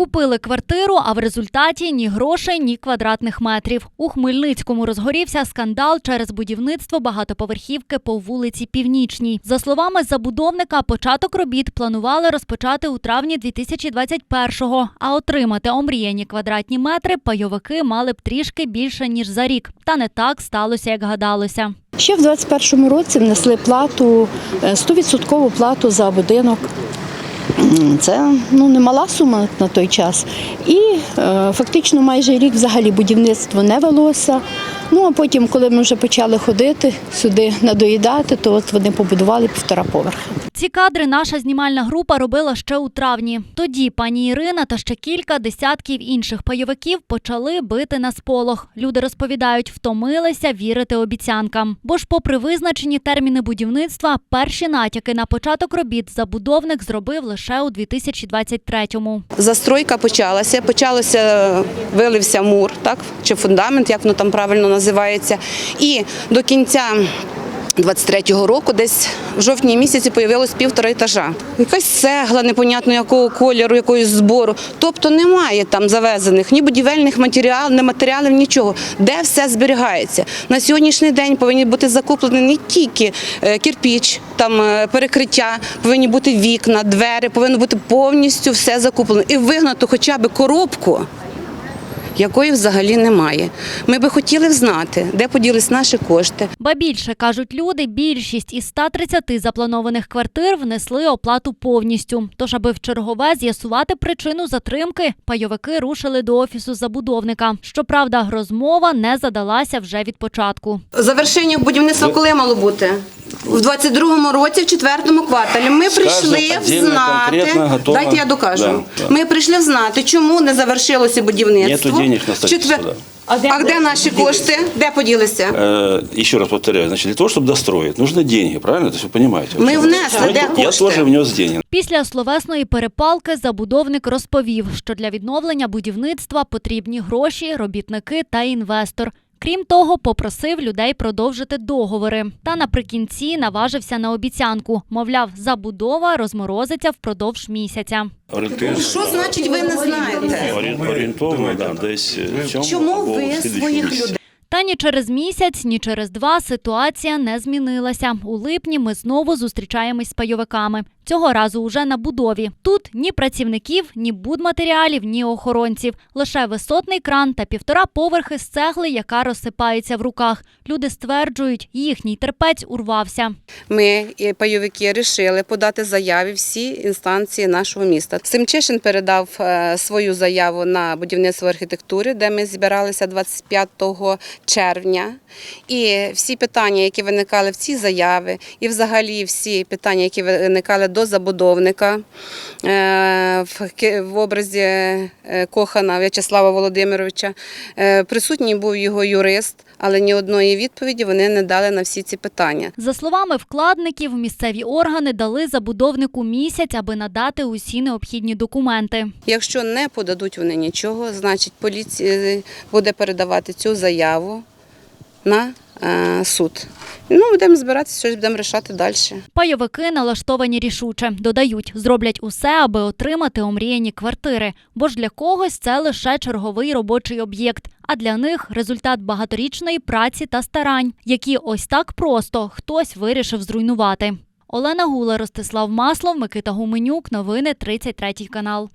Купили квартиру, а в результаті ні грошей, ні квадратних метрів. У Хмельницькому розгорівся скандал через будівництво багатоповерхівки по вулиці Північній. За словами забудовника, початок робіт планували розпочати у травні 2021-го, а отримати омріяні квадратні метри пайовики мали б трішки більше ніж за рік. Та не так сталося, як гадалося. Ще в 21-му році внесли плату, е, 100% плату за будинок. Це ну, немала сума на той час. І е, фактично майже рік взагалі будівництво не велося. Ну а потім, коли ми вже почали ходити сюди надоїдати, то от вони побудували півтора поверха. Ці кадри наша знімальна група робила ще у травні. Тоді пані Ірина та ще кілька десятків інших пайовиків почали бити на сполох. Люди розповідають, втомилися вірити обіцянкам. Бо ж, попри визначені терміни будівництва, перші натяки на початок робіт забудовник зробив лише у 2023-му. Застройка почалася. Почалося, вилився мур, так чи фундамент, як воно там правильно називається. І до кінця 23-го року, десь в жовтні місяці, появилось півтора етажа. Якась цегла, непонятно якого кольору, якогось збору. Тобто немає там завезених ні будівельних матеріалів, ні матеріалів, нічого. Де все зберігається? На сьогоднішній день повинні бути закуплені не тільки е, кирпіч, там е, перекриття, повинні бути вікна, двері, повинно бути повністю все закуплено. І вигнато хоча б коробку якої взагалі немає. Ми би хотіли знати, де поділись наші кошти. Ба більше кажуть люди, більшість із 130 запланованих квартир внесли оплату повністю. Тож, аби в чергове з'ясувати причину затримки, пайовики рушили до офісу забудовника. Щоправда, розмова не задалася вже від початку. Завершення будівництва коли мало бути? В 22-му році, в четвертому кварталі, ми прийшли отдельно, взнати. конкретно готово. Дайте я докажу. Да, да. Ми прийшли взнати, чому не завершилося будівництво. Нету денег на В строительство, четвер- да. А де наші кошти? Де поділися? Э, Еще раз повторяю, значит, для того, чтобы достроить, нужны деньги, правильно? То есть вы понимаете. Мы Я- внесли, де Я кошти? тоже внес деньги. Після словесної перепалки забудовник розповів, що для відновлення будівництва потрібні гроші, робітники та інвестор. Крім того, попросив людей продовжити договори. Та наприкінці наважився на обіцянку. Мовляв, забудова розморозиться впродовж місяця. Що значить ви не знаєте? Орієнтовно, да, десь е, в цьому Чому ви своїх людей? Та ні через місяць, ні через два ситуація не змінилася. У липні ми знову зустрічаємось з пайовиками. Цього разу уже на будові. Тут ні працівників, ні будматеріалів, ні охоронців. Лише висотний кран та півтора поверхи з цегли, яка розсипається в руках. Люди стверджують, їхній терпець урвався. Ми пайовики рішили подати заяви всі інстанції нашого міста. Семчишин передав е, свою заяву на будівництво архітектури, де ми збиралися 25 червня. І всі питання, які виникали в цій заяві, і взагалі всі питання, які виникали до забудовника е, в образі е, Кохана В'ячеслава Володимировича, е, присутній був його юрист, але ні одної відповіді вони не дали на всі ці питання. За словами вкладників, місцеві органи дали забудовнику місяць, аби надати усі необхідні документи. Якщо не подадуть вони нічого, значить поліція буде передавати цю заяву на е, суд. Ну, будемо збиратися, щось будемо рішати далі. Пайовики налаштовані рішуче. Додають, зроблять усе, аби отримати омріяні квартири. Бо ж для когось це лише черговий робочий об'єкт, а для них результат багаторічної праці та старань, які ось так просто хтось вирішив зруйнувати. Олена Гула, Ростислав Маслов, Микита Гуменюк. Новини 33 канал.